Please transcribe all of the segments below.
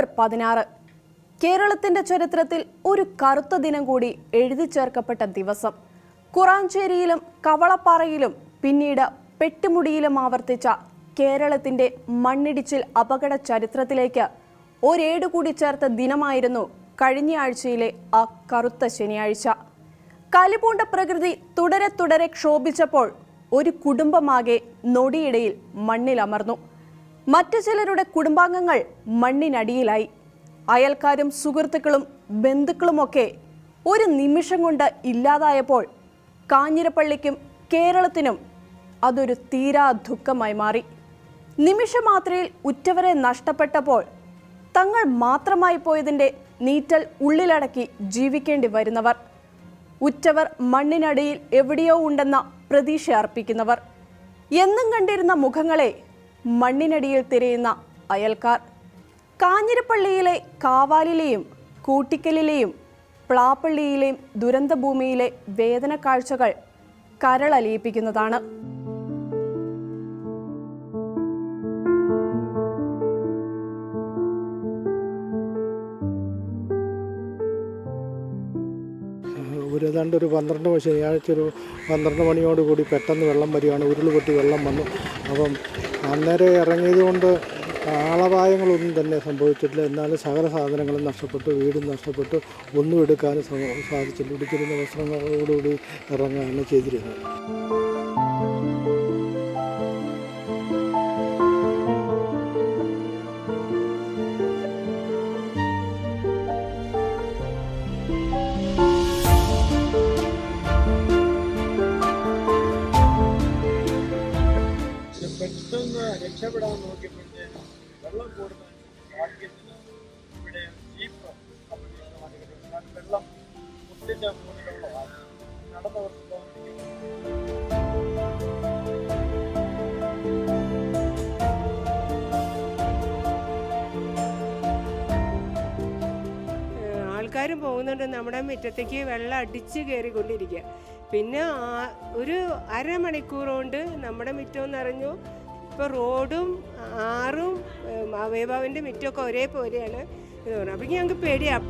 October പതിനാറ്. കേരളത്തിന്റെ ചരിത്രത്തിൽ ഒരു കറുത്ത ദിനം കൂടി എഴുതി ചേർക്കപ്പെട്ട ദിവസം. കുറാഞ്ചേരിയിലും കവളപ്പാറയിലും പിന്നീട് പെട്ടിമുടിയിലും ആവർത്തിച്ച കേരളത്തിന്റെ മണ്ണിടിച്ചിൽ അപകട ചരിത്രത്തിലേക്ക് ഒരേട് കൂടി ചേർത്ത ദിനമായിരുന്നു കഴിഞ്ഞ ആഴ്ചയിലെ ആ കറുത്ത ശനിയാഴ്ച. കലിപൂണ്ട പ്രകൃതി തുടരെ തുടരെ ക്ഷോഭിച്ചപ്പോൾ ഒരു കുടുംബമാകെ നൊടിയിടയിൽ മണ്ണിലമർന്നു. മറ്റു ചിലരുടെ കുടുംബാംഗങ്ങൾ മണ്ണിനടിയിലായി. അയൽക്കാരും സുഹൃത്തുക്കളും ബന്ധുക്കളുമൊക്കെ ഒരു നിമിഷം കൊണ്ട് ഇല്ലാതായപ്പോൾ കാഞ്ഞിരപ്പള്ളിക്കും കേരളത്തിനും അതൊരു തീരാ ദുഃഖമായി മാറി. നിമിഷമാത്രയിൽ ഉറ്റവരെ നഷ്ടപ്പെട്ടപ്പോൾ തങ്ങൾ മാത്രമായി പോയതിന്റെ നീറ്റൽ ഉള്ളിലടക്കി ജീവിക്കേണ്ടി വരുന്നവർ. ഉറ്റവർ മണ്ണിനടിയിൽ എവിടെയോ ഉണ്ടെന്ന പ്രതീക്ഷ അർപ്പിക്കുന്നവർ. എന്നും കണ്ടിരുന്ന മുഖങ്ങളെ മണ്ണിനടിയിൽ തിരയുന്ന അയൽക്കാർ. കാഞ്ഞിരപ്പള്ളിയിലെ കാവാലിലെയും കൂട്ടിക്കലിലെയും പ്ലാപ്പള്ളിയിലെയും ദുരന്തഭൂമിയിലെ വേദന കാഴ്ചകൾ കരളലിയിപ്പിക്കുന്നതാണ്. ഏതാണ്ട് ഒരു പന്ത്രണ്ട് ശനിയാഴ്ച ഒരു പന്ത്രണ്ട് മണിയോട് കൂടി പെട്ടെന്ന് വെള്ളം വരികയാണ്. ഉരുൾ പൊട്ടി വെള്ളം വന്നു. അപ്പം അന്നേരം ഇറങ്ങിയത് കൊണ്ട് ആളപായങ്ങളൊന്നും തന്നെ സംഭവിച്ചിട്ടില്ല. എന്നാലും സകല സാധനങ്ങളും നഷ്ടപ്പെട്ടു. വീടും നഷ്ടപ്പെട്ടു. ഒന്നും എടുക്കാനും സാധിച്ചില്ല. ഇടിച്ചിരുന്ന വസ്ത്രങ്ങളോടുകൂടി ഇറങ്ങുകയാണ് ചെയ്തിരുന്നത്. പോകുന്നുണ്ട് നമ്മുടെ മുറ്റത്തേക്ക് വെള്ളം അടിച്ച് കയറിക്കൊണ്ടിരിക്കുക. പിന്നെ ഒരു അരമണിക്കൂർ കൊണ്ട് നമ്മുടെ മുറ്റം നിറഞ്ഞു ഇപ്പോൾ റോഡും ആറും അവയഭാവിന്റെ മുറ്റമൊക്കെ ഒരേപോലെയാണ് ഇത് പറഞ്ഞു. അപ്പോൾ ഞങ്ങൾക്ക് പേടിയാണ്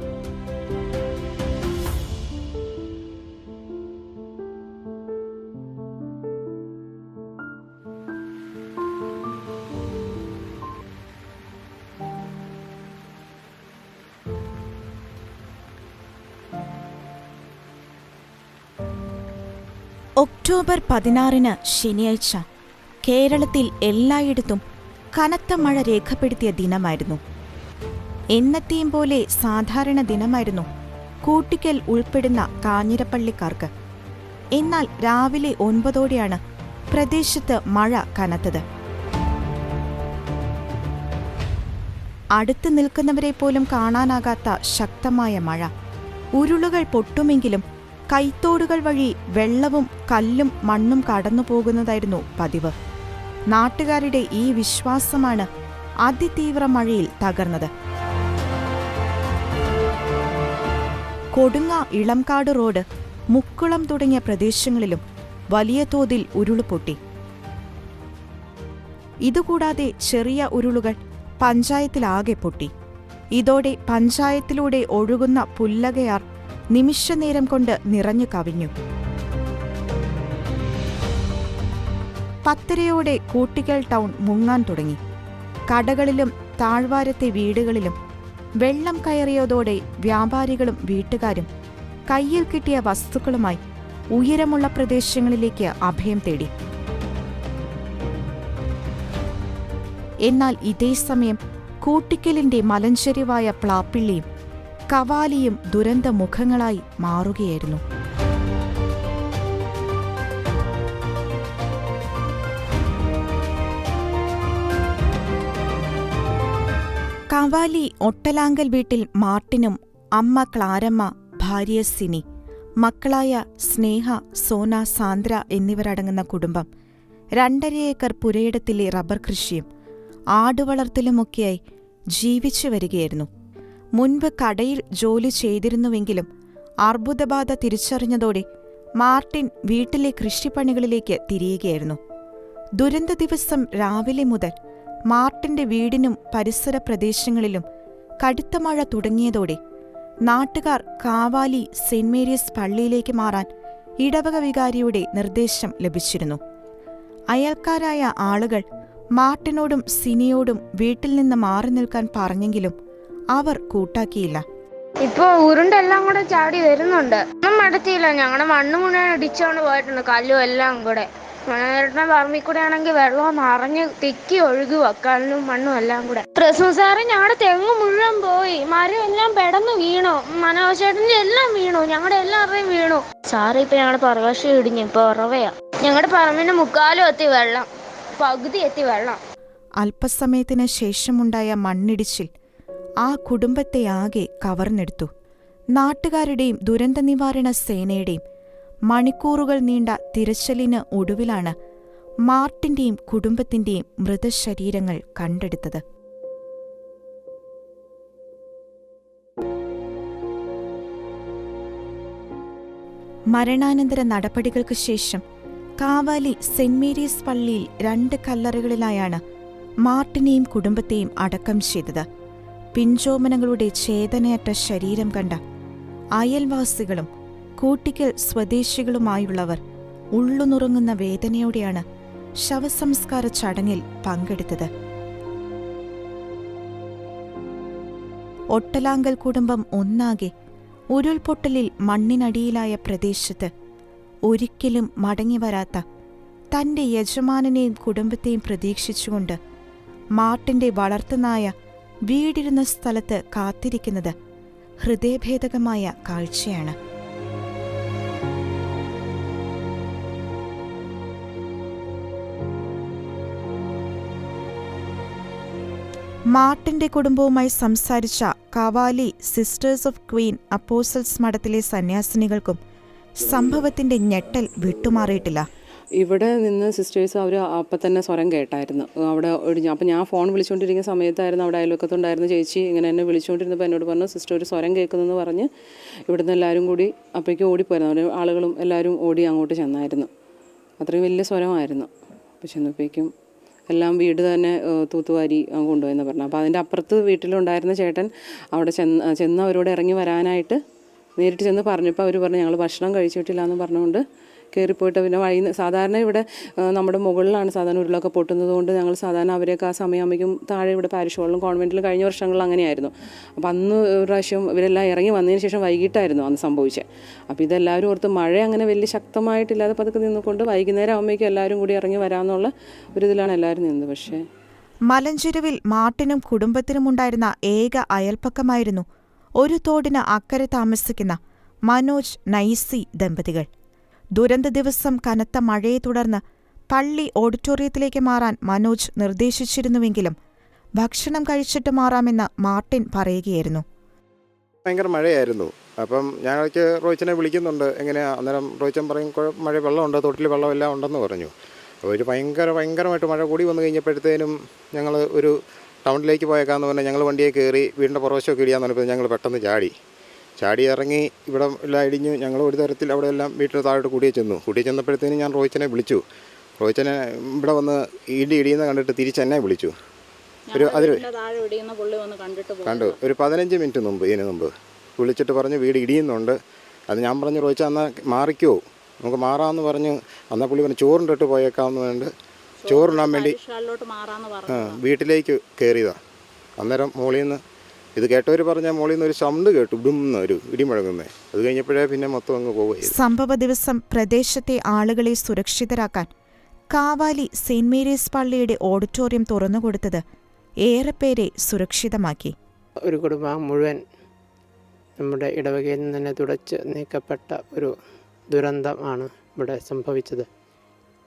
ഒക്ടോബർ പതിനാറിന് ശനിയാഴ്ച കേരളത്തിൽ എല്ലായിടത്തും കനത്ത മഴ രേഖപ്പെടുത്തിയ ദിനമായിരുന്നു. എന്നത്തെയും പോലെ സാധാരണ ദിനമായിരുന്നു കൂട്ടിക്കൽ ഉൾപ്പെടുന്ന കാഞ്ഞിരപ്പള്ളിക്കാർക്ക്. എന്നാൽ രാവിലെ ഒൻപതോടെയാണ് പ്രദേശത്ത് മഴ കനത്തത്. അടുത്ത് നിൽക്കുന്നവരെ പോലും കാണാനാകാത്ത ശക്തമായ മഴ. ഉരുളുകൾ പൊട്ടുമെങ്കിലും കൈത്തോടുകൾ വഴി വെള്ളവും കല്ലും മണ്ണും കടന്നു പോകുന്നതായിരുന്നു പതിവ്. നാട്ടുകാരുടെ ഈ വിശ്വാസമാണ് അതിതീവ്ര മഴയിൽ തകർന്നത്. കൊടുങ്ങ ഇളംകാട് റോഡ് മുക്കുളം തുടങ്ങിയ പ്രദേശങ്ങളിലും വലിയ തോതിൽ ഉരുളുപൊട്ടി ഇതുകൂടാതെ ചെറിയ ഉരുളുകൾ പഞ്ചായത്തിലാകെ പൊട്ടി. ഇതോടെ പഞ്ചായത്തിലൂടെ ഒഴുകുന്ന പുല്ലകയാർ നിമിഷനേരം കൊണ്ട് നിറഞ്ഞു കവിഞ്ഞു. പത്തരയോടെ കൂട്ടിക്കൽ ടൗൺ മുങ്ങാൻ തുടങ്ങി. കടകളിലും താഴ്വാരത്തെ വീടുകളിലും വെള്ളം കയറിയതോടെ വ്യാപാരികളും വീട്ടുകാരും കയ്യിൽ കിട്ടിയ വസ്തുക്കളുമായി ഉയരമുള്ള പ്രദേശങ്ങളിലേക്ക് അഭയം തേടി. എന്നാൽ ഇതേ സമയം കൂട്ടിക്കലിന്റെ മലഞ്ചെരിവായ പ്ലാപ്പിള്ളിയും കവാലിയും ദുരന്തമുഖങ്ങളായി മാറുകയായിരുന്നു. കവാലി ഒട്ടലാങ്കൽ വീട്ടിൽ മാർട്ടിനും അമ്മ ക്ലാരമ്മ ഭാര്യ സിനി മക്കളായ സ്നേഹ സോന സാന്ദ്ര എന്നിവരടങ്ങുന്ന കുടുംബം. രണ്ടര ഏക്കർ പുരയിടത്തിലെ റബ്ബർ കൃഷിയും ആടുവളർത്തലുമൊക്കെയായി ജീവിച്ചു വരികയായിരുന്നു മുൻപ് കടയിൽ ജോലി ചെയ്തിരുന്നുവെങ്കിലും അർബുദബാധ തിരിച്ചറിഞ്ഞതോടെ മാർട്ടിൻ വീട്ടിലെ കൃഷിപ്പണികളിലേക്ക് തിരിയുകയായിരുന്നു. ദുരന്ത ദിവസം രാവിലെ മുതൽ മാർട്ടിന്റെ വീടിനും പരിസര പ്രദേശങ്ങളിലും കടുത്ത മഴ തുടങ്ങിയതോടെ നാട്ടുകാർ കാവാലി സെന്റ് മേരീസ് പള്ളിയിലേക്ക് മാറാൻ ഇടവക വികാരിയുടെ നിർദ്ദേശം ലഭിച്ചിരുന്നു. അയൽക്കാരായ ആളുകൾ മാർട്ടിനോടും സിനിയോടും വീട്ടിൽ നിന്ന് മാറി നിൽക്കാൻ പറഞ്ഞെങ്കിലും അവർ കൂട്ടാക്കിയില്ല. ഇപ്പൊ ഉരുണ്ടെല്ലാം കൂടെ ചാടി വരുന്നുണ്ട്. ഒന്നും മടത്തിയില്ല ഞങ്ങളുടെ മണ്ണ് മുഴുവൻ ഇടിച്ചോണ്ട് പോയിട്ടുണ്ട്. കല്ലും എല്ലാം കൂടെ. മണേട്ടന്റെ പറമ്പിൽ കൂടെ ആണെങ്കിൽ വെള്ളം നിറഞ്ഞ് തിക്കി ഒഴുകുക കല്ലും മണ്ണും എല്ലാം കൂടെ. ക്രിസ്മസ് സാറ് ഞങ്ങളുടെ തെങ്ങ് മുഴുവൻ പോയി. മരം എല്ലാം പെടന്ന് വീണു. മനോജേട്ടന്റെ എല്ലാം വീണു. ഞങ്ങളുടെ എല്ലാവരുടെയും വീണു. സാറ് ഇപ്പൊ ഞങ്ങളുടെ പറവശ ഇടിഞ്ഞു. ഇപ്പൊ ഉറവയാ. ഞങ്ങളുടെ പറമ്പിന്റെ മുക്കാലും എത്തി വെള്ളം. പകുതി എത്തി വെള്ളം. അല്പസമയത്തിന് ശേഷമുണ്ടായ മണ്ണിടിച്ചിൽ ആ കുടുംബത്തെ ആകെ കവർന്നെടുത്തു. നാട്ടുകാരുടെയും ദുരന്ത നിവാരണ സേനയുടെയും മണിക്കൂറുകൾ നീണ്ട തിരച്ചിലിന് ഒടുവിലാണ് മാർട്ടിന്റെയും കുടുംബത്തിന്റെയും മൃതശരീരങ്ങൾ കണ്ടെടുത്തത്. മരണാനന്തര നടപടികൾക്ക് ശേഷം കാവാലി സെന്റ് മേരീസ് പള്ളിയിൽ രണ്ട് കല്ലറകളിലായാണ് മാർട്ടിനെയും കുടുംബത്തെയും അടക്കം ചെയ്തത്. പിഞ്ചോമനകളുടെ ചേതനയറ്റ ശരീരം കണ്ട അയൽവാസികളും കൂട്ടിക്കൽ സ്വദേശികളുമായുള്ളവർ ഉള്ളുനുറങ്ങുന്ന വേദനയോടെയാണ് ശവസംസ്കാര ചടങ്ങിൽ പങ്കെടുത്തത്. ഒട്ടലാങ്കൽ കുടുംബം ഒന്നാകെ ഉരുൾപൊട്ടലിൽ മണ്ണിനടിയിലായ പ്രദേശത്ത് ഒരിക്കലും മടങ്ങിവരാത്ത തന്റെ യജമാനനെയും കുടുംബത്തെയും പ്രതീക്ഷിച്ചുകൊണ്ട് മാർട്ടിന്റെ വളർത്തുനായ വീടിരുന്ന സ്ഥലത്ത് കാത്തിരിക്കുന്നത് ഹൃദയഭേദകമായ കാഴ്ചയാണ്. മാർട്ടിന്റെ കുടുംബവുമായി സംസാരിച്ച Kavali sisters of queen apostles മഠത്തിലെ സന്യാസിനികൾക്കും സംഭവത്തിന്റെ ഞെട്ടൽ വിട്ടുമാറിയിട്ടില്ല. ഇവിടെ നിന്ന് സിസ്റ്റേഴ്സ് അവർ അപ്പം തന്നെ സ്വരം കേട്ടായിരുന്നു. അവിടെ ഒഴിഞ്ഞു അപ്പം ഞാൻ ഫോൺ വിളിച്ചുകൊണ്ടിരിക്കുന്ന സമയത്തായിരുന്നു അവിടെ അയൽവക്കത്തുണ്ടായിരുന്ന ചേച്ചി ഇങ്ങനെ എന്നെ വിളിച്ചുകൊണ്ടിരുന്നപ്പോൾ എന്നോട് പറഞ്ഞു സിസ്റ്റർ ഒരു സ്വരം കേൾക്കുന്നതെന്ന് പറഞ്ഞ് ഇവിടുന്ന് എല്ലാവരും കൂടി അപ്പോഴേക്കും ഓടിപ്പോയിരുന്നു. അവർ ആളുകളും എല്ലാവരും ഓടി അങ്ങോട്ട് ചെന്നായിരുന്നു. അത്രയും വലിയ സ്വരമായിരുന്നു. അപ്പോൾ ചെന്നപ്പോഴേക്കും എല്ലാം വീട് തന്നെ തൂത്തുവാരി കൊണ്ടുപോയെന്ന് പറഞ്ഞു. അപ്പോൾ അതിന്റെ അപ്പുറത്ത് വീട്ടിലുണ്ടായിരുന്ന ചേട്ടൻ അവിടെ ചെന്ന് ചെന്ന് അവരോട് ഇറങ്ങി വരാനായിട്ട് നേരിട്ട് ചെന്ന് പറഞ്ഞപ്പോൾ അവർ പറഞ്ഞു ഞങ്ങൾ ഭക്ഷണം കഴിച്ചിട്ടില്ല എന്ന് പറഞ്ഞുകൊണ്ട് കയറിപ്പോയിട്ട് പിന്നെ വഴി സാധാരണ ഇവിടെ നമ്മുടെ മുകളിലാണ് സാധാരണ ഉരുളൊക്കെ പൊട്ടുന്നത് കൊണ്ട് ഞങ്ങൾ സാധാരണ അവരെയൊക്കെ ആ സമയമാകുമ്പോഴേക്കും താഴെ ഇവിടെ പാരിഷ് ഹോളിലും കോൺവെന്റിലും കഴിഞ്ഞ വർഷങ്ങളിൽ അങ്ങനെയായിരുന്നു. അപ്പോൾ അന്ന് ഒരു പ്രാവശ്യം ഇവരെല്ലാം ഇറങ്ങി വന്നതിന് ശേഷം വൈകിട്ടായിരുന്നു അന്ന് സംഭവിച്ചത് അപ്പോൾ ഇതെല്ലാവരും ഓർത്ത് മഴ അങ്ങനെ വലിയ ശക്തമായിട്ടില്ലാതെ പതുക്കെ നിന്നുകൊണ്ട് വൈകുന്നേരം ആകുമ്പോഴേക്കും എല്ലാവരും കൂടി ഇറങ്ങി വരാമെന്നുള്ള ഒരു ഇതിലാണ് എല്ലാവരും നിന്നത്. പക്ഷേ മലഞ്ചെരുവിൽ മാർട്ടിനും കുടുംബത്തിനുമുണ്ടായിരുന്ന ഏക അയൽപ്പക്കമായിരുന്നു ഒരു തോടിന് അക്കരെ താമസിക്കുന്ന മനോജ് നൈസി ദമ്പതികൾ. ദുരന്ത ദിവസം കനത്ത മഴയെ തുടർന്ന് പള്ളി ഓഡിറ്റോറിയത്തിലേക്ക് മാറാൻ മനോജ് നിർദ്ദേശിച്ചിരുന്നുവെങ്കിലും ഭക്ഷണം കഴിച്ചിട്ട് മാറാമെന്ന് മാർട്ടിൻ പറയുകയായിരുന്നു. ഭയങ്കര മഴയായിരുന്നു. അപ്പം ഞങ്ങൾക്ക് റോയിച്ചനെ വിളിക്കുന്നുണ്ട്. എങ്ങനെയാ? അന്നേരം റോയിച്ചൻ പറയും മഴ വെള്ളമുണ്ട് തൊട്ടിൽ വെള്ളമെല്ലാം ഉണ്ടെന്ന് പറഞ്ഞു. അപ്പോൾ ഒരു ഭയങ്കര ഭയങ്കരമായിട്ട് മഴ കൂടി വന്നു കഴിഞ്ഞപ്പോഴത്തേനും ഞങ്ങൾ ഒരു ടൗണിലേക്ക് പോയേക്കാന്ന് പറഞ്ഞാൽ ഞങ്ങൾ വണ്ടിയെ കയറി വീടിന്റെ പുറവശമൊക്കെ ഇടിയാന്ന് പറഞ്ഞപ്പോൾ ഞങ്ങൾ പെട്ടെന്ന് ചാടി. ചാടി ഇറങ്ങി ഇവിടെ എല്ലാം ഇടിഞ്ഞു. ഞങ്ങൾ ഒരു തരത്തിൽ അവിടെ എല്ലാം വീട്ടിൽ താഴോട്ട് കൂടിയേ ചെന്നു. കൂടിയേ ചെന്നപ്പോഴത്തേനും ഞാൻ റോഹിച്ചനെ വിളിച്ചു. റോഹിച്ചനെ ഇവിടെ വന്ന് ഇടി ഇടിയുന്ന കണ്ടിട്ട് തിരിച്ചെന്നെ വിളിച്ചു. ഒരു അതിൽ കണ്ടു. ഒരു പതിനഞ്ച് മിനിറ്റ് മുമ്പ് ഇതിന് മുമ്പ്. വിളിച്ചിട്ട് പറഞ്ഞു വീട് ഇടിയുന്നുണ്ട്. അത് ഞാൻ പറഞ്ഞു റോഹിച്ച എന്നാൽ മാറിക്കോ. നമുക്ക് മാറാമെന്ന് പറഞ്ഞ്. എന്നാൽ പുള്ളി പറഞ്ഞു ചോറിന്റെ ഇട്ട് പോയേക്കാമെന്ന് പറഞ്ഞിട്ട് ചോറുണ്ണാൻ വേണ്ടി വീട്ടിലേക്ക് കയറിയതാണ് അന്നേരം മോളിൽ നിന്ന് ഇത് കേട്ടവർ പറഞ്ഞ മോളിൽ നിന്ന് ഒരു സൗണ്ട് കേട്ടു ഇടുന്ന ഒരു ഇടി മുഴങ്ങുന്നേ അത് കഴിഞ്ഞപ്പോഴേ പിന്നെ മൊത്തം അങ്ങ് പോവുക സംഭവ ദിവസം പ്രദേശത്തെ ആളുകളെ സുരക്ഷിതരാക്കാൻ കാവാലി സെയിന്റ് മേരീസ് പള്ളിയുടെ ഓഡിറ്റോറിയം തുറന്നുകൊടുത്തത് ഏറെ പേരെ സുരക്ഷിതമാക്കി. ഒരു കുടുംബം മുഴുവൻ നമ്മുടെ ഇടവകയിൽ നിന്ന് തന്നെ തുടച്ച് നീക്കപ്പെട്ട ഒരു ദുരന്തമാണ് ഇവിടെ സംഭവിച്ചത്.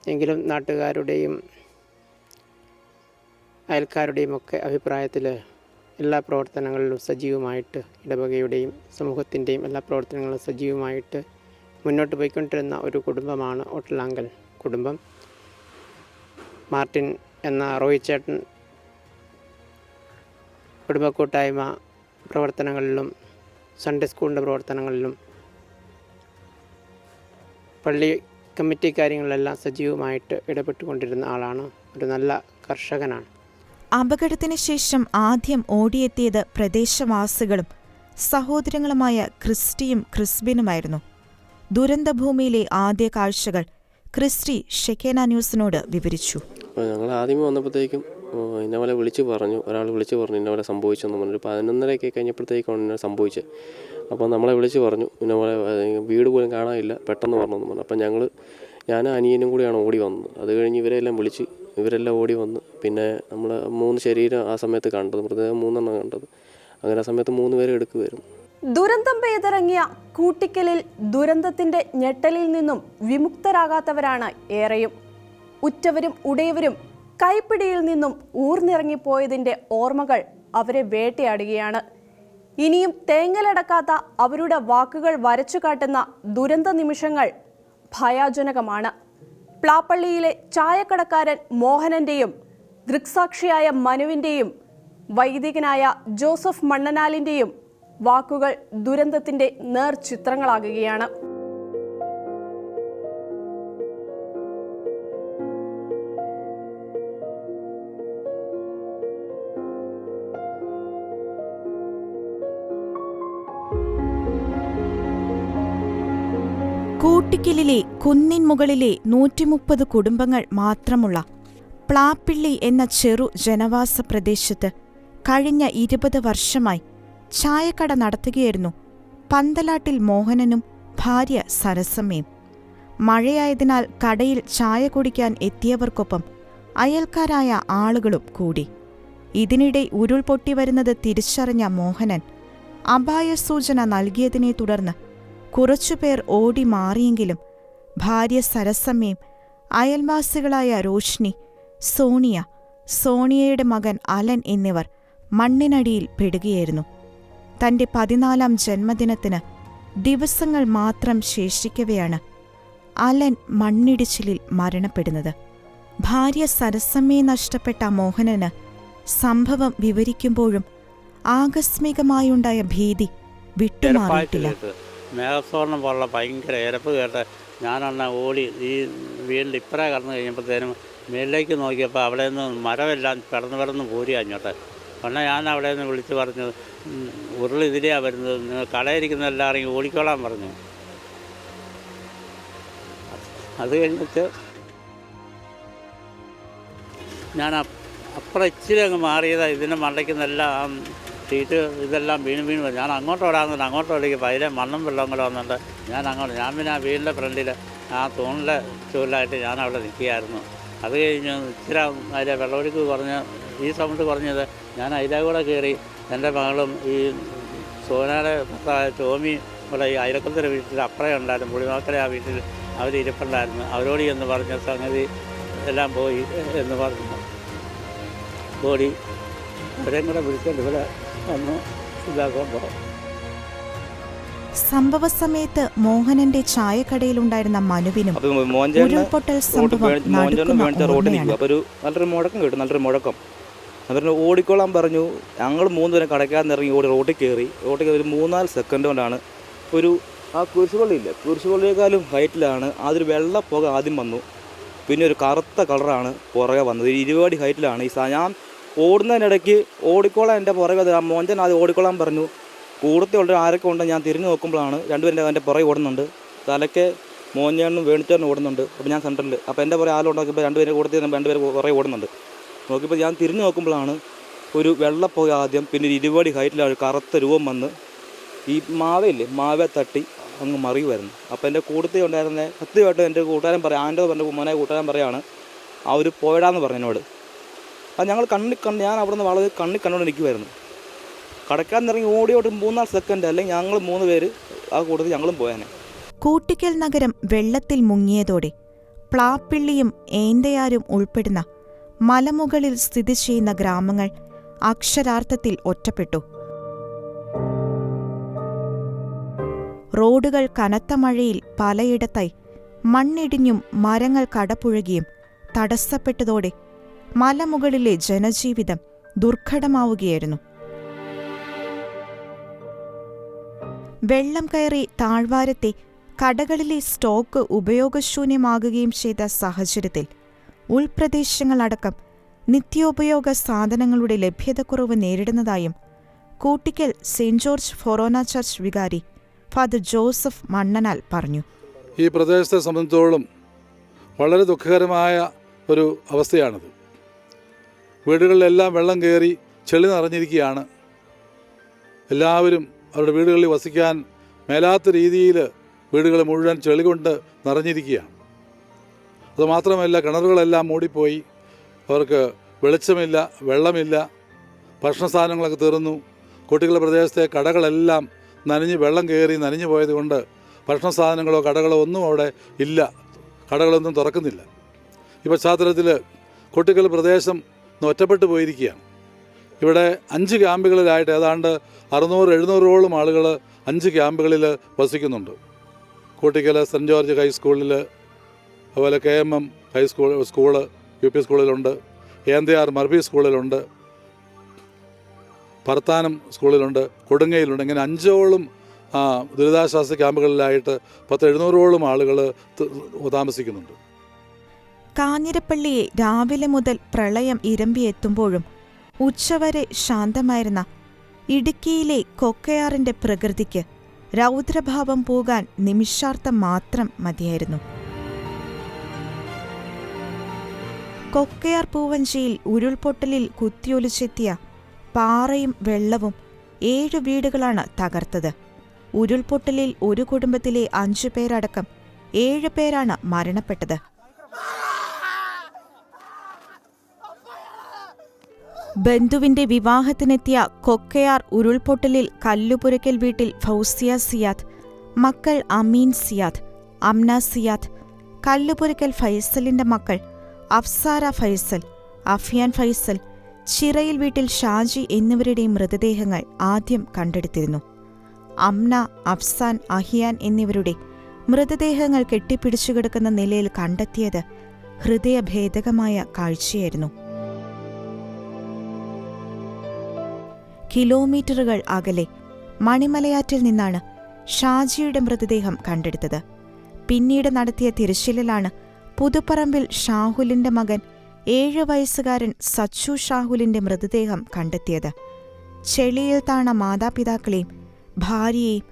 എങ്കിലും നാട്ടുകാരുടെയും അയൽക്കാരുടെയും ഒക്കെ അഭിപ്രായത്തിൽ എല്ലാ പ്രവർത്തനങ്ങളിലും സജീവമായിട്ട് ഇടവകയുടെയും സമൂഹത്തിന്റെയും എല്ലാ പ്രവർത്തനങ്ങളും സജീവമായിട്ട് മുന്നോട്ട് പോയിക്കൊണ്ടിരുന്ന ഒരു കുടുംബമാണ് ഒട്ടലാങ്കൽ കുടുംബം. മാർട്ടിൻ എന്ന റോയിച്ചേട്ടൻ ചേട്ടൻ കുടുംബക്കൂട്ടായ്മ പ്രവർത്തനങ്ങളിലും സൺഡേ സ്കൂളിന്റെ പ്രവർത്തനങ്ങളിലും പള്ളി കമ്മിറ്റി കാര്യങ്ങളിലെല്ലാം സജീവമായിട്ട് ഇടപെട്ടുകൊണ്ടിരുന്ന ആളാണ്. ഒരു നല്ല കർഷകനാണ്. അപകടത്തിന് ശേഷം ആദ്യം ഓടിയെത്തിയത് പ്രദേശവാസികളും സഹോദരങ്ങളുമായ ക്രിസ്റ്റിയും ക്രിസ്ബിനുമായിരുന്നു. ദുരന്തഭൂമിയിലെ ആദ്യ കാഴ്ചകൾ ക്രിസ്റ്റി ഷെക്കേന ന്യൂസിനോട് വിവരിച്ചു. ഞങ്ങൾ ആദ്യം വന്നപ്പോഴത്തേക്കും ഇന്നപോലെ ഇന്ന പോലെ വിളിച്ച് പറഞ്ഞു ഒരാൾ വിളിച്ച് പറഞ്ഞു ഇന്ന പോലെ സംഭവിച്ചെന്ന് പറഞ്ഞു ഒരു പതിനൊന്നരയൊക്കെ കഴിഞ്ഞപ്പോഴത്തേക്കാണ് ഇന്ന സംഭവിച്ചത്. അപ്പോൾ നമ്മളെ വിളിച്ച് പറഞ്ഞു ഇന്ന പോലെ വീട് പോലും കാണാനില്ല പെട്ടെന്ന് പറഞ്ഞെന്ന് പറഞ്ഞു. അപ്പം ഞങ്ങൾ ഞാൻ അനിയനും കൂടിയാണ് ഓടി വന്നത്. അത് കഴിഞ്ഞ് ഇവരെല്ലാം വിളിച്ച് ഇവരെല്ലാം ഓടി വന്ന് പിന്നെ നമ്മൾ മൂന്ന് ശരീരം ആ സമയത്ത് കണ്ടത് മൃതദേഹം മൂന്നെണ്ണം കണ്ടത്. അങ്ങനെ ആ സമയത്ത് മൂന്ന് പേരെ എടുക്കുമായിരുന്നു ദുരന്തം പെയ്തിറങ്ങിയ കൂട്ടിക്കലിൽ ദുരന്തത്തിന്റെ ഞെട്ടലിൽ നിന്നും വിമുക്തരാകാത്തവരാണ് ഏറെയും. ഉറ്റവരും ഉടയവരും കൈപ്പിടിയിൽ നിന്നും ഊർന്നിറങ്ങിപ്പോയതിന്റെ ഓർമ്മകൾ അവരെ വേട്ടയാടുകയാണ്. ഇനിയും തേങ്ങലടക്കാത്ത അവരുടെ വാക്കുകൾ വരച്ചു കാട്ടുന്ന ദുരന്ത നിമിഷങ്ങൾ ഭയാജനകമാണ്. പ്ലാപ്പള്ളിയിലെ ചായക്കടക്കാരൻ മോഹനന്റെയും ദൃക്സാക്ഷിയായ മനുവിന്റെയും വൈദികനായ ജോസഫ് മണ്ണനാലിന്റെയും വാക്കുകൾ ദുരന്തത്തിന്റെ നേർചിത്രങ്ങളാകുകയാണ്. കൂട്ടിക്കലിലെ കുന്നിൻ മുകളിലെ നൂറ്റിമുപ്പത് കുടുംബങ്ങൾ മാത്രമുള്ള പ്ലാപ്പിള്ളി എന്ന ചെറു ജനവാസ പ്രദേശത്ത് കഴിഞ്ഞ ഇരുപത് വർഷമായി ചായക്കട നടത്തുകയായിരുന്നു പന്തലാട്ടിൽ മോഹനനും ഭാര്യ സരസമ്മയും. മഴയായതിനാൽ കടയിൽ ചായ കുടിക്കാൻ എത്തിയവർക്കൊപ്പം അയൽക്കാരായ ആളുകളും കൂടി. ഇതിനിടെ ഉരുൾപൊട്ടി വരുന്നത് തിരിച്ചറിഞ്ഞ മോഹനൻ അപായസൂചന നൽകിയതിനെ തുടർന്ന് കുറച്ചുപേർ ഓടി മാറിയെങ്കിലും ഭാര്യ സരസമ്മയും അയൽവാസികളായ റോഷ്നി സോണിയ സോണിയയുടെ മകൻ അലൻ എന്നിവർ മണ്ണിനടിയിൽ പെടുകയായിരുന്നു. തന്റെ പതിനാലാം ജന്മദിനത്തിന് ദിവസങ്ങൾ മാത്രം ശേഷിക്കവെയാണ് അലൻ മണ്ണിടിച്ചിലിൽ മരണപ്പെടുന്നത്. ഭാര്യ സരസമ്മയെ നഷ്ടപ്പെട്ട മോഹനന് സംഭവം വിവരിക്കുമ്പോഴും ആകസ്മികമായുണ്ടായ ഭീതി വിട്ടുമാറിയിട്ടില്ല. മേഘസ്വർണം പോലുള്ള ഭയങ്കര ഇരപ്പ് കേട്ട് ഞാനെണ്ണ ഓടി ഈ വീടിന്റെ ഇപ്പറേ കടന്നു കഴിഞ്ഞപ്പോഴത്തേനും മേളിലേക്ക് നോക്കിയപ്പോൾ അവിടെ നിന്ന് മരമെല്ലാം പിടന്ന് പിടന്ന് പോരുക അങ്ങോട്ട് ഉടനെ ഞാൻ അവിടെ നിന്ന് വിളിച്ച് പറഞ്ഞു "ഉം, ഉരുൾ ഇതിലെയാണ് വരുന്നത്. നിങ്ങൾ കടയിരിക്കുന്ന എല്ലാവരും ഓടിക്കോളാൻ പറഞ്ഞു. അത് കഴിഞ്ഞിട്ട് ഞാൻ അപ്പ് അപ്പുറം ഇച്ചിരി അങ്ങ് മാറിയതാണ് ഇതിന്റെ മണ്ടയ്ക്ക് ഷീറ്റ് ഇതെല്ലാം വീണ് വീണ് വരും. ഞാൻ അങ്ങോട്ട് ഓടാന്നുണ്ട് അങ്ങോട്ട് ഓടിക്കും പൈലെ മണ്ണും വെള്ളവും കൂടെ വന്നിട്ട് ഞാൻ അങ്ങോട്ട് ഞാൻ പിന്നെ ആ വീടിന്റെ ഫ്രണ്ടിൽ ആ തൂണിലെ ചൂലായിട്ട് ഞാൻ അവിടെ നിൽക്കുകയായിരുന്നു. അത് കഴിഞ്ഞ് ഇച്ചിരി അതിലെ വെള്ളമൊഴുക്ക് കുറഞ്ഞ് ഈ സൗണ്ട് കുറഞ്ഞത് ഞാൻ അതിലെ കൂടെ കയറി എന്റെ മകളും ഈ സോനയുടെ ടോമി ഇവിടെ ഈ അയലക്കത്തിന്റെ വീട്ടിൽ അപ്പറേ ഉണ്ടായിരുന്നു. പുളിമാക്കരെ ആ വീട്ടിൽ അവർ ഇരിപ്പുണ്ടായിരുന്നു. അവരോട് എന്ന് പറഞ്ഞ സംഗതി എല്ലാം പോയി എന്ന് പറഞ്ഞു. ഓടി അവരെയും കൂടെ വിളിച്ചുകൊണ്ട് ഇവിടെ വന്നു ഇതാക്കുമ്പോൾ സംഭവ സമയത്ത് മോഹനന്റെ ചായക്കടയിലുണ്ടായിരുന്ന മനുവിനും ഉരുൾപൊട്ടൽ സംഭവം റോഡിൽ ഒരു നല്ലൊരു മുഴക്കം കേട്ടു നല്ലൊരു മുഴക്കം. എന്നിട്ട് ഓടിക്കോളാൻ പറഞ്ഞു. ഞങ്ങൾ മൂന്ന് പേരെ കടക്കാതെ ഇറങ്ങി ഓടി റോട്ടിൽ കയറി. റോട്ടിൽ കയറി ഒരു മൂന്നാൽ സെക്കൻഡ് കൊണ്ടാണ് ഒരു ആ കുരിശുപള്ളിയില്ല? കുരിശുപള്ളിയേക്കാളും ഹൈറ്റിലാണ്. അതൊരു വെള്ള പുക ആദ്യം വന്നു. പിന്നെ ഒരു കറുത്ത കളറാണ് പുറകെ വന്നത്. ഒരു ഇരുപടി ഹൈറ്റിലാണ്. ഈ ഞാൻ ഓടുന്നതിനിടയ്ക്ക് ഓടിക്കോളാൻ എന്റെ പുറകെ അത് മോഞ്ചൻ ആദ്യം ഓടിക്കോളാൻ പറഞ്ഞു. കൂടത്തിലുള്ള ആരൊക്കെ ഉണ്ടോ ഞാൻ തിരിഞ്ഞു നോക്കുമ്പോഴാണ് രണ്ടുപേരും എന്റെ പുറകെ ഓടുന്നുണ്ട്. തലയ്ക്ക് മോഞ്ഞേണ്ണും വേണിച്ചേണ്ണും ഓടുന്നുണ്ട്. അപ്പോൾ ഞാൻ സെന്ററിൽ അപ്പോൾ എന്റെ പുറകെ ആളുണ്ടാക്കിയപ്പോൾ രണ്ടുപേരെ കൂടത്തിൽ രണ്ടുപേർ പുറകെ ഓടുന്നുണ്ട്. നോക്കിയപ്പോൾ ഞാൻ തിരിഞ്ഞു നോക്കുമ്പോഴാണ് ഒരു വെള്ളപ്പുക ആദ്യം പിന്നെ ഒരു ഇരുപടി ഹൈറ്റിലാണ് ഒരു കറുത്ത രൂപം വന്ന് ഈ മാവയില്ലേ മാവെ തട്ടി അങ്ങ് മറിയുമായിരുന്നു അപ്പോൾ എന്റെ കൂട്ടത്തിൽ ഉണ്ടായിരുന്ന കൃത്യമായിട്ട് എന്റെ കൂട്ടുകാരൻ പറയാം ആന്റെ പറഞ്ഞ മോനെ കൂട്ടുകാരൻ പറയാണ് ഒരു പോയടാന്ന് പറഞ്ഞു എന്നോട്. അത് ഞങ്ങൾ കണ്ണി കണ്ട് ഞാൻ അവിടെ നിന്ന് വളരെ കണ്ണി കണ്ടുകൊണ്ട് നിൽക്കുമായിരുന്നു കടക്കാൻ ഇറങ്ങി ഓടിയോട്ട് മൂന്നാൽ സെക്കൻഡ് അല്ലെങ്കിൽ ഞങ്ങൾ മൂന്ന് പേര് ആ കൂട്ടത്തിൽ ഞങ്ങളും പോയാനെ. കൂട്ടിക്കൽ നഗരം വെള്ളത്തിൽ മുങ്ങിയതോടെ പ്ലാപ്പിള്ളിയും ഏന്തയാരും ഉൾപ്പെടുന്ന മലമുകളിൽ സ്ഥിതി ചെയ്യുന്ന ഗ്രാമങ്ങൾ അക്ഷരാർത്ഥത്തിൽ ഒറ്റപ്പെട്ടു. റോഡുകൾ കനത്ത മഴയിൽ പലയിടത്തായി മണ്ണിടിഞ്ഞും മരങ്ങൾ കടപുഴകിയും തടസ്സപ്പെട്ടതോടെ മലമുകളിലെ ജനജീവിതം ദുർഘടമാവുകയായിരുന്നു. വെള്ളം കയറി താഴ്വാരത്തെ കടകളിലെ സ്റ്റോക്ക് ഉപയോഗശൂന്യമാകുകയും ചെയ്ത സാഹചര്യത്തിൽ ഉൾപ്രദേശങ്ങളടക്കം നിത്യോപയോഗ സാധനങ്ങളുടെ ലഭ്യതക്കുറവ് നേരിടുന്നതായും Koottickal saint George forane church വികാരി ഫാദർ ജോസഫ് മണ്ണനാൽ പറഞ്ഞു. ഈ പ്രദേശത്തെ സംബന്ധിച്ചോളം വളരെ ദുഃഖകരമായ ഒരു അവസ്ഥയാണിത്. വീടുകളിലെല്ലാം വെള്ളം കയറി ചെളി നിറഞ്ഞിരിക്കുകയാണ്. എല്ലാവരും അവരുടെ വീടുകളിൽ വസിക്കാൻ മേലാത്ത രീതിയിൽ വീടുകൾ മുഴുവൻ ചെളി കൊണ്ട് നിറഞ്ഞിരിക്കുകയാണ്. അതുമാത്രമല്ല കിണറുകളെല്ലാം മൂടിപ്പോയി. അവർക്ക് വെളിച്ചമില്ല വെള്ളമില്ല. ഭക്ഷണ സാധനങ്ങളൊക്കെ തീർന്നു. കുട്ടികളുടെ പ്രദേശത്തെ കടകളെല്ലാം നനഞ്ഞ് വെള്ളം കയറി നനഞ്ഞു പോയതുകൊണ്ട് ഭക്ഷണ സാധനങ്ങളോ കടകളോ ഒന്നും അവിടെ ഇല്ല. കടകളൊന്നും തുറക്കുന്നില്ല. ഈ പശ്ചാത്തലത്തിൽ കുട്ടികളുടെ പ്രദേശം ഒറ്റപ്പെട്ടു പോയിരിക്കുകയാണ്. ഇവിടെ അഞ്ച് ക്യാമ്പുകളിലായിട്ട് ഏതാണ്ട് അറുന്നൂറ് എഴുന്നൂറോളം ആളുകൾ അഞ്ച് ക്യാമ്പുകളിൽ വസിക്കുന്നുണ്ട്. കൂട്ടിക്കൽ സെന്റ് ജോർജ് ഹൈസ്കൂളിൽ അതുപോലെ K M M high school school U P സ്കൂളിലുണ്ട് Enthayar മർബി സ്കൂളിലുണ്ട് പറത്താനം സ്കൂളിലുണ്ട് കൊടുങ്ങയിലുണ്ട്. ഇങ്ങനെ അഞ്ചോളം ദുരിതാശ്വാസ ക്യാമ്പുകളിലായിട്ട് പത്ത് എഴുന്നൂറോളം ആളുകൾ താമസിക്കുന്നുണ്ട്. കാഞ്ഞിരപ്പള്ളിയെ രാവിലെ മുതൽ പ്രളയം ഇരമ്പിയെത്തുമ്പോഴും ഉച്ചവരെ ശാന്തമായിരുന്ന ഇടുക്കിയിലെ കൊക്കയാറിന്റെ പ്രകൃതിക്ക് രൗദ്രഭാവം പോകാൻ നിമിഷാർത്ഥം മാത്രം മതിയായിരുന്നു. കൊക്കയാർ പൂവഞ്ചിയിൽ ഉരുൾപൊട്ടലിൽ കുത്തിയൊലിച്ചെത്തിയ പാറയും വെള്ളവും ഏഴു വീടുകളാണ് തകർത്തത്. ഉരുൾപൊട്ടലിൽ ഒരു കുടുംബത്തിലെ അഞ്ചു പേരടക്കം ഏഴ് പേരാണ് മരണപ്പെട്ടത്. ബന്ധുവിന്റെ വിവാഹത്തിനെത്തിയ കൊക്കയാർ ഉരുൾപൊട്ടലിൽ കല്ലുപുരയ്ക്കൽ വീട്ടിൽ ഫൗസിയ സിയാദ് മക്കൾ അമീൻ സിയാദ് അംന സിയാദ് കല്ലുപുരയ്ക്കൽ ഫൈസലിന്റെ മക്കൾ അഫ്സാര ഫൈസൽ അഫിയാൻ ഫൈസൽ ചിറയിൽ വീട്ടിൽ ഷാജി എന്നിവരുടെയും മൃതദേഹങ്ങൾ ആദ്യം കണ്ടെടുത്തിരുന്നു. അംന അഫ്സാൻ അഹിയാൻ എന്നിവരുടെ മൃതദേഹങ്ങൾ കെട്ടിപ്പിടിച്ചു കിടക്കുന്ന നിലയിൽ കണ്ടെത്തിയത് ഹൃദയഭേദകമായ കാഴ്ചയായിരുന്നു. കിലോമീറ്ററുകൾ അകലെ മണിമലയാറ്റിൽ നിന്നാണ് ഷാജിയുടെ മൃതദേഹം കണ്ടെടുത്തത്. പിന്നീട് നടത്തിയ തിരച്ചിലിലാണ് പുതുപ്പറമ്പിൽ ഷാഹുലിന്റെ മകൻ ഏഴ് വയസ്സുകാരൻ സച്ചു ഷാഹുലിന്റെ മൃതദേഹം കണ്ടെത്തിയത്. ചെളിയിൽ താണ മാതാപിതാക്കളെയും ഭാര്യയെയും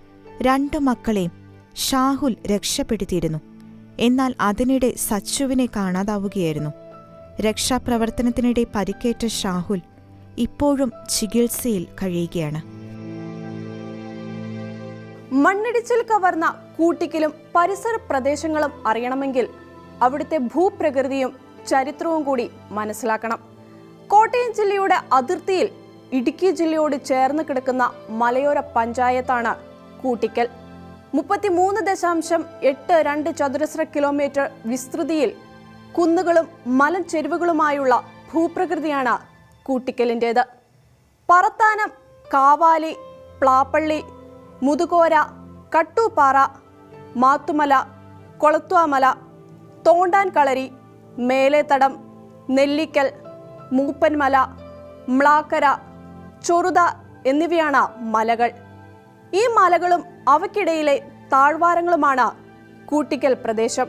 രണ്ടു മക്കളെയും ഷാഹുൽ രക്ഷപ്പെടുത്തിയിരുന്നു. എന്നാൽ അതിനിടെ സച്ചുവിനെ കാണാതാവുകയായിരുന്നു. രക്ഷാപ്രവർത്തനത്തിനിടെ പരിക്കേറ്റ ഷാഹുൽ ഇപ്പോഴും ചികിത്സയിൽ കഴിയുകയാണ്. മണ്ണിടിച്ചിൽ കവർന്ന കൂട്ടിക്കലും പരിസര പ്രദേശങ്ങളും അറിയണമെങ്കിൽ അവിടുത്തെ ഭൂപ്രകൃതിയും ചരിത്രവും കൂടി മനസ്സിലാക്കണം. കോട്ടയം ജില്ലയുടെ അതിർത്തിയിൽ ഇടുക്കി ജില്ലയോട് ചേർന്ന് കിടക്കുന്ന മലയോര പഞ്ചായത്താണ് കൂട്ടിക്കൽ. മുപ്പത്തിമൂന്ന് ദശാംശം എട്ട് രണ്ട് ചതുരശ്ര കിലോമീറ്റർ വിസ്തൃതിയിൽ കുന്നുകളും മലഞ്ചെരുവുകളുമായുള്ള ഭൂപ്രകൃതിയാണ് കൂട്ടിക്കലിന്റേത് പറത്താനം കാവാലി പ്ലാപ്പള്ളി മുതുകോര കട്ടൂപ്പാറ മാത്തുമല കൊളത്തുവാമല തോണ്ടാൻകളരി മേലേത്തടം നെല്ലിക്കൽ മൂപ്പൻമല മ്ലാക്കര ചൊറുത എന്നിവയാണ് മലകൾ. ഈ മലകളും അവയ്ക്കിടയിലെ താഴ്വാരങ്ങളുമാണ് കൂട്ടിക്കൽ പ്രദേശം.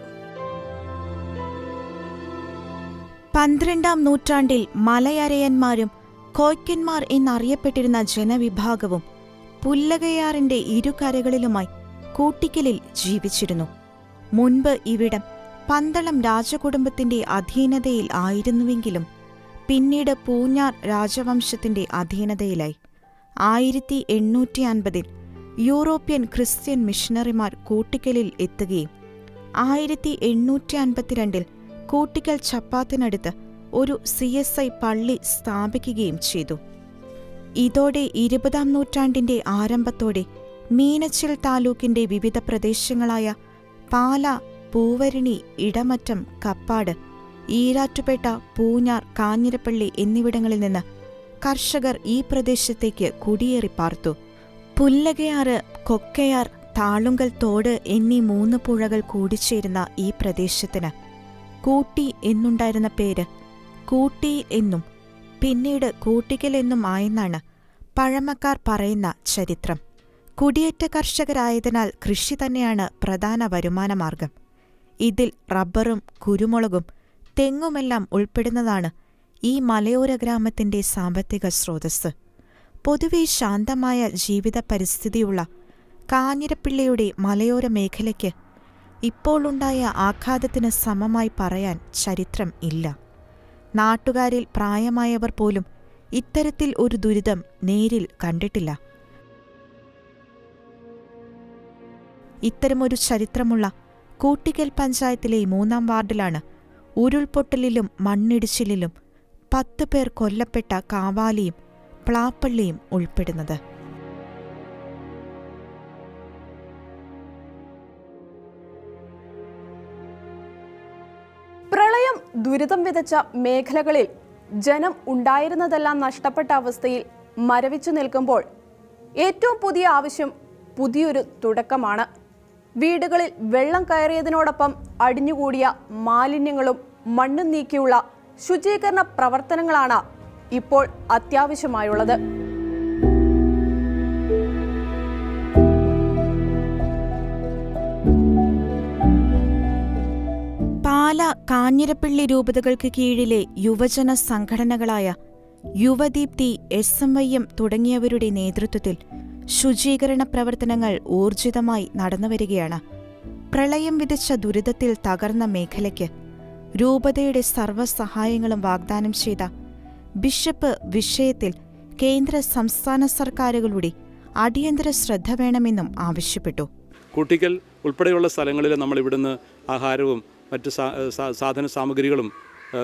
പന്ത്രണ്ടാം നൂറ്റാണ്ടിൽ മലയരയന്മാരും കോയ്ക്കന്മാർ എന്നറിയപ്പെട്ടിരുന്ന ജനവിഭാഗവും പുല്ലകയാറിന്റെ ഇരുകരകളിലുമായി കൂട്ടിക്കലിൽ ജീവിച്ചിരുന്നു. മുൻപ് ഇവിടം പന്തളം രാജകുടുംബത്തിന്റെ അധീനതയിൽ ആയിരുന്നുവെങ്കിലും പിന്നീട് പൂഞ്ഞാർ രാജവംശത്തിന്റെ അധീനതയിലായി. ആയിരത്തി എണ്ണൂറ്റി അൻപതിൽ യൂറോപ്യൻ ക്രിസ്ത്യൻ മിഷണറിമാർ കൂട്ടിക്കലിൽ എത്തുകയും ആയിരത്തി എണ്ണൂറ്റി അൻപത്തിരണ്ടിൽ കൂട്ടിക്കൽ ചപ്പാത്തിനടുത്ത് ഒരു സി എസ് ഐ പള്ളി സ്ഥാപിക്കുകയും ചെയ്തു. ഇതോടെ ഇരുപതാം നൂറ്റാണ്ടിന്റെ ആരംഭത്തോടെ മീനച്ചിൽ താലൂക്കിന്റെ വിവിധ പ്രദേശങ്ങളായ പാല പൂവരിണി ഇടമറ്റം കപ്പാട് ഈരാറ്റുപേട്ട പൂഞ്ഞാർ കാഞ്ഞിരപ്പള്ളി എന്നിവിടങ്ങളിൽ നിന്ന് കർഷകർ ഈ പ്രദേശത്തേക്ക് കുടിയേറി പാർത്തു. പുല്ലകയാറ് കൊക്കയാർ താളുങ്കൽ തോട് എന്നീ മൂന്ന് പുഴകൾ കൂടിച്ചേരുന്ന ഈ പ്രദേശത്തിന് കൂട്ടി എന്നുണ്ടായിരുന്ന പേര്. കൂട്ടി എന്നും പിന്നീട് കൂട്ടിക്കൽ എന്നും ആയെന്നാണ് പഴമക്കാർ പറയുന്ന ചരിത്രം. കുടിയേറ്റ കർഷകരായതിനാൽ കൃഷി തന്നെയാണ് പ്രധാന വരുമാനമാർഗം. ഇതിൽ റബ്ബറും കുരുമുളകും തെങ്ങുമെല്ലാം ഉൾപ്പെടുന്നതാണ് ഈ മലയോര ഗ്രാമത്തിന്റെ സാമ്പത്തിക സ്രോതസ് പൊതുവെ ശാന്തമായ ജീവിത പരിസ്ഥിതിയുള്ള കാഞ്ഞിരപ്പിള്ളയുടെ മലയോര മേഖലയ്ക്ക് ഇപ്പോളുണ്ടായ ആഘാതത്തിന് സമമായി പറയാൻ ചരിത്രം ഇല്ല. നാട്ടുകാരിൽ പ്രായമായവർ പോലും ഇത്തരത്തിൽ ഒരു ദുരിതം നേരിൽ കണ്ടിട്ടില്ല. ഇത്തരമൊരു ചരിത്രമുള്ള കൂട്ടിക്കൽ പഞ്ചായത്തിലെ മൂന്നാം വാർഡിലാണ് ഉരുൾപൊട്ടലിലും മണ്ണിടിച്ചിലിലും പത്ത് പേർ കൊല്ലപ്പെട്ട കാവാലിയും പ്ലാപ്പള്ളിയും ഉൾപ്പെടുന്നത്. ദുരിതം വിതച്ച മേഖലകളിൽ ജനം ഉണ്ടായിരുന്നതെല്ലാം നഷ്ടപ്പെട്ട അവസ്ഥയിൽ മരവിച്ചു നിൽക്കുമ്പോൾ ഏറ്റവും പുതിയ ആവശ്യം പുതിയൊരു തുടക്കമാണ്. വീടുകളിൽ വെള്ളം കയറിയതിനോടൊപ്പം അടിഞ്ഞുകൂടിയ മാലിന്യങ്ങളും മണ്ണും നീക്കിയുള്ള ശുചീകരണ പ്രവർത്തനങ്ങളാണ് ഇപ്പോൾ അത്യാവശ്യമായുള്ളത്. കാഞ്ഞിരപ്പള്ളി രൂപതകൾക്ക് കീഴിലെ യുവജന സംഘടനകളായ Yuvadeepthi S M I M തുടങ്ങിയവരുടെ നേതൃത്വത്തിൽ ശുചീകരണ പ്രവർത്തനങ്ങൾ ഊർജിതമായി നടന്നുവരികയാണ്. പ്രളയം വിതച്ച ദുരിതത്തിൽ തകർന്ന മേഖലയ്ക്ക് രൂപതയുടെ സർവസഹായങ്ങളും വാഗ്ദാനം ചെയ്ത ബിഷപ്പ് വിഷയത്തിൽ കേന്ദ്ര സംസ്ഥാന സർക്കാരുകളുടെ അടിയന്തര ശ്രദ്ധ വേണമെന്നും ആവശ്യപ്പെട്ടു. കൂട്ടിക്കൽ ഉൾപ്പെടെയുള്ള സ്ഥലങ്ങളിൽ നമ്മൾ ഇവിടുന്ന് ആഹാരവും മറ്റ് സാധന സാമഗ്രികളും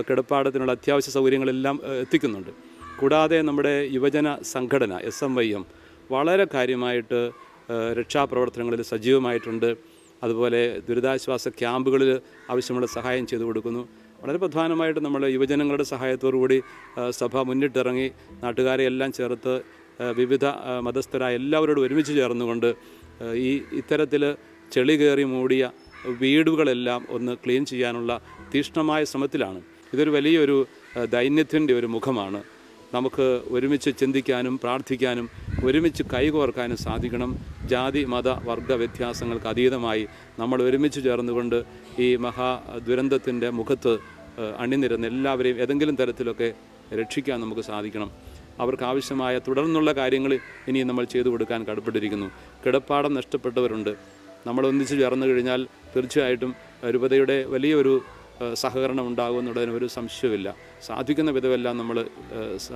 കിടപ്പാടത്തിനുള്ള അത്യാവശ്യ സൗകര്യങ്ങളെല്ലാം എത്തിക്കുന്നുണ്ട്. കൂടാതെ നമ്മുടെ യുവജന സംഘടന എസ് എം വൈ എം വളരെ കാര്യമായിട്ട് രക്ഷാപ്രവർത്തനങ്ങളിൽ സജീവമായിട്ടുണ്ട്. അതുപോലെ ദുരിതാശ്വാസ ക്യാമ്പുകളിൽ ആവശ്യമുള്ള സഹായം ചെയ്തു കൊടുക്കുന്നു. വളരെ പ്രധാനമായിട്ട് നമ്മൾ യുവജനങ്ങളുടെ സഹായത്തോടുകൂടി സഭ മുന്നിട്ടിറങ്ങി നാട്ടുകാരെ എല്ലാം ചേർത്ത് വിവിധ മതസ്ഥരായ എല്ലാവരോടും ഒരുമിച്ച് ചേർന്നുകൊണ്ട് ഈ ഇത്തരത്തിൽ ചെളി കയറി മൂടിയ വീടുകളെല്ലാം ഒന്ന് ക്ലീൻ ചെയ്യാനുള്ള തീഷ്ണമായ ശ്രമത്തിലാണ്. ഇതൊരു വലിയൊരു ദൈന്യത്തിന്റെ ഒരു മുഖമാണ്. നമുക്ക് ഒരുമിച്ച് ചിന്തിക്കാനും പ്രാർത്ഥിക്കാനും ഒരുമിച്ച് കൈകോർക്കാനും സാധിക്കണം. ജാതി മത വർഗ വ്യത്യാസങ്ങൾക്ക് അതീതമായി നമ്മൾ ഒരുമിച്ച് ചേർന്നുകൊണ്ട് ഈ മഹാ ദുരന്തത്തിന്റെ മുഖത്ത് അണിനിരന്ന് എല്ലാവരെയും ഏതെങ്കിലും തരത്തിലൊക്കെ രക്ഷിക്കാൻ നമുക്ക് സാധിക്കണം. അവർക്ക് ആവശ്യമായ തുടർന്നുള്ള കാര്യങ്ങൾ ഇനിയും നമ്മൾ ചെയ്തു കൊടുക്കാൻ കടപ്പെട്ടിരിക്കുന്നു. കിടപ്പാടം നഷ്ടപ്പെട്ടവരുണ്ട്. നമ്മൾ ഒന്നിച്ച് ചേർന്ന് കഴിഞ്ഞാൽ തീർച്ചയായിട്ടും രൂപതയുടെ വലിയൊരു സഹകരണം ഉണ്ടാകുമെന്നുള്ളതിന് ഒരു സംശയമില്ല സാധിക്കുന്ന വിധമെല്ലാം നമ്മൾ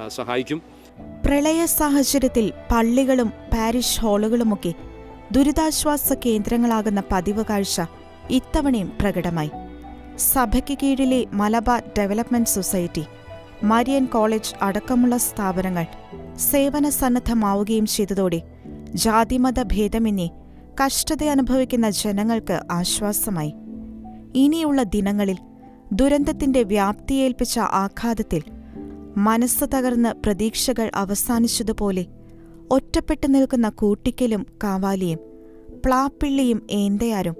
സഹായിക്കും. പ്രളയ സാഹചര്യത്തിൽ പള്ളികളും പാരിഷ് ഹാളുകളുമൊക്കെ ദുരിതാശ്വാസ കേന്ദ്രങ്ങളാകുന്ന പതിവ് കാഴ്ച ഇത്തവണയും പ്രകടമായി. സഭയ്ക്ക് കീഴിലെ Malabar development society Marian college അടക്കമുള്ള സ്ഥാപനങ്ങൾ സേവന സന്നദ്ധമാവുകയും ചെയ്തതോടെ ജാതിമത ഭേദമെന്നേ കഷ്ടത അനുഭവിക്കുന്ന ജനങ്ങൾക്ക് ആശ്വാസമായി. ഇനിയുള്ള ദിനങ്ങളിൽ ദുരന്തത്തിന്റെ വ്യാപ്തിയേൽപ്പിച്ച ആഘാതത്തിൽ മനസ്സ് തകർന്ന് പ്രതീക്ഷകൾ അവസാനിച്ചതുപോലെ ഒറ്റപ്പെട്ടു നിൽക്കുന്ന കൂട്ടിക്കലും കാവാലിയും പ്ലാപ്പിള്ളിയും ഏന്തയാരും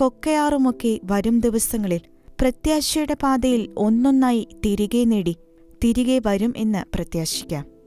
കൊക്കയാറുമൊക്കെ വരും ദിവസങ്ങളിൽ പ്രത്യാശയുടെ പാതയിൽ ഒന്നൊന്നായി തിരികെ നേടി തിരികെ വരും എന്ന് പ്രത്യാശിക്കാം.